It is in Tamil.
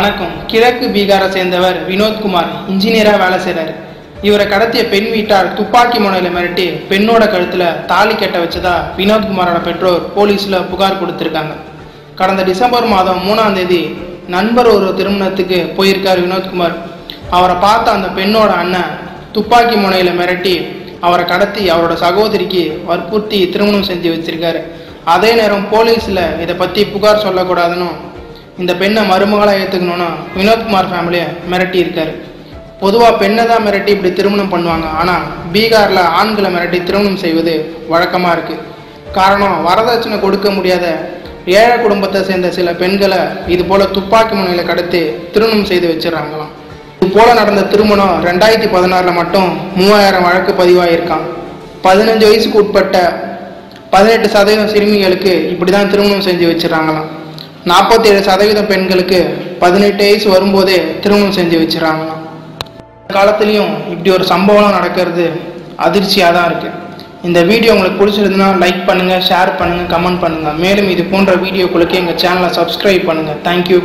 வணக்கம். கிழக்கு பீகாரை சேர்ந்தவர் வினோத்குமார் இன்ஜினியராக வேலை செய்கிறார் இவரை கடத்திய பெண் வீட்டார் துப்பாக்கி முனையில் மிரட்டி பெண்ணோட கழுத்தில் தாலி கட்ட வச்சதா வினோத்குமாரோட பெற்றோர் போலீஸில் புகார் கொடுத்துருக்காங்க. கடந்த டிசம்பர் மாதம் மூணாம் தேதி நண்பர் ஒரு திருமணத்துக்கு போயிருக்கார் வினோத்குமார் அவரை பார்த்த அந்த பெண்ணோட அண்ணன் துப்பாக்கி முனையில் மிரட்டி அவரை கடத்தி அவரோட சகோதரிக்கு வற்புறுத்தி திருமணம் செஞ்சு வச்சிருக்காரு. அதே நேரம் போலீஸில் இதை பற்றி புகார் சொல்லக்கூடாதுன்னு இந்த பெண்ணை மருமகளாக ஏற்றுக்கணும்னு வினோத்குமார் ஃபேமிலியை மிரட்டி இருக்காரு பொதுவாக பெண்ணை தான் மிரட்டி இப்படி திருமணம் பண்ணுவாங்க. ஆனால் பீகாரில் ஆண்களை மிரட்டி திருமணம் செய்வது வழக்கமாக இருக்குது காரணம் வரதட்சணை கொடுக்க முடியாத ஏழை குடும்பத்தை சேர்ந்த சில பெண்களை இதுபோல் துப்பாக்கி முனையில் கடத்தி திருமணம் செய்து வச்சிடறாங்களாம். இது போல் நடந்த திருமணம் ரெண்டாயிரத்தி பதினாறில் மட்டும் மூவாயிரம் வழக்கு பதிவாகியிருக்கான் பதினஞ்சு வயசுக்கு உட்பட்ட பதினெட்டு சதவீதம் சிறுமிகளுக்கு இப்படி தான் திருமணம் செஞ்சு வச்சிடறாங்களாம். நாற்பத்தேழு சதவீதம் பெண்களுக்கு பதினெட்டு வயசு வரும்போதே திருமணம் செஞ்சு வச்சுறாங்களாம் இந்த காலத்துலேயும் இப்படி ஒரு சம்பவம்லாம் நடக்கிறது அதிர்ச்சியாக தான் இருக்குது இந்த வீடியோ உங்களுக்கு பிடிச்சிருந்துன்னா லைக் பண்ணுங்கள் ஷேர் பண்ணுங்கள் கமெண்ட் பண்ணுங்கள் மேலும் இது போன்ற வீடியோக்களுக்கு எங்கள் சேனலை சப்ஸ்கிரைப் பண்ணுங்கள் தேங்க்யூ